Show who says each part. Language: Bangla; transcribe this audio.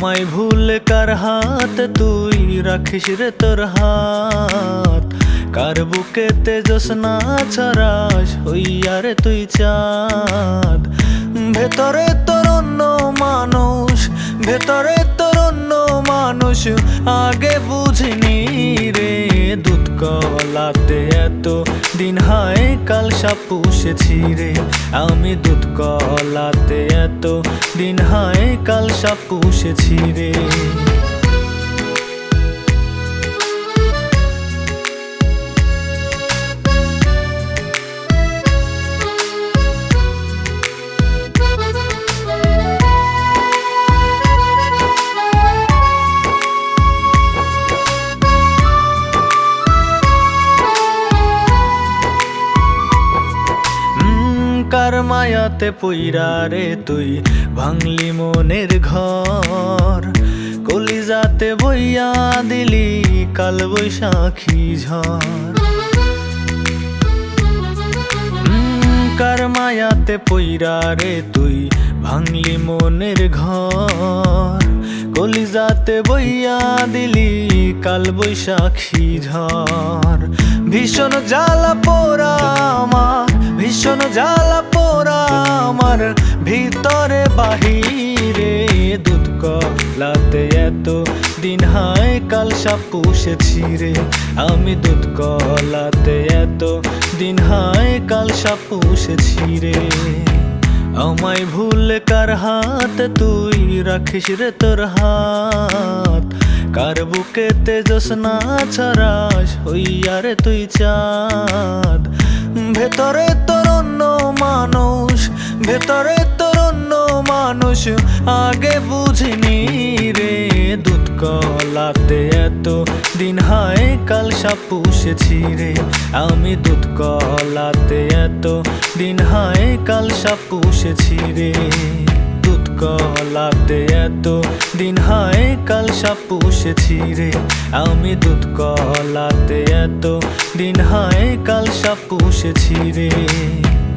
Speaker 1: আমায় ভুল কার হাত তুই রাখিস রে তোর হাত? কার বুকে তেজস না ছড়াস হইয়া রে তুই চাঁদ? ভেতরে তোর অন্য মানুষ, ভেতরে তোর অন্য মানুষ, আগে বুঝিনি কলাতে এত দিন হায়, কাল সাপ পুষেছি রে। আমি দুধ কলাতে এত দিন হায়, কাল সাপ পুষেছি রে। কার মায়াতে পইরা রে তুই, ভাঙলি মনের ঘর। কলিজাতে বইয়া দিলি কাল বৈশাখী ঝড়। কার মায়াতে পইরা রে তুই, ভাঙলি মনের ঘর। কলিজাতে বইয়া দিলি কাল বৈশাখী ঝড়। ভীষণ জ্বালা পোড়া আমার ভিতরে বাহিরে দুধ কলাতে এত দিন হায়, কাল সাপ পুষেছি রে। আমি দুধ কলাতে এত দিন হায়, কাল সাপ পুষেছি রে। আমায় ভুল কার হাত তুই রাখিস রে তোর হাত। কার বুকেতে জোসনা ছড়াস হইয়া রে তুই চাঁদ। ভেতরে তোর অন্য মানুষ ভেতরে তোর অন্য মানুষ আগে বুঝিনি রে। দুধ কলাতে এত দিন হায়, কাল সাপ পুষেছি রে। আমি দুধ কলাতে এত দিন হায়, কাল সাপ পুষেছি রে। দুধ কলাতে এত দিন হায়, কাল সাপ পুষেছি রে। আমি দুধ কলাতে এত দিন হায়, কাল সাপ পুষেছি রে।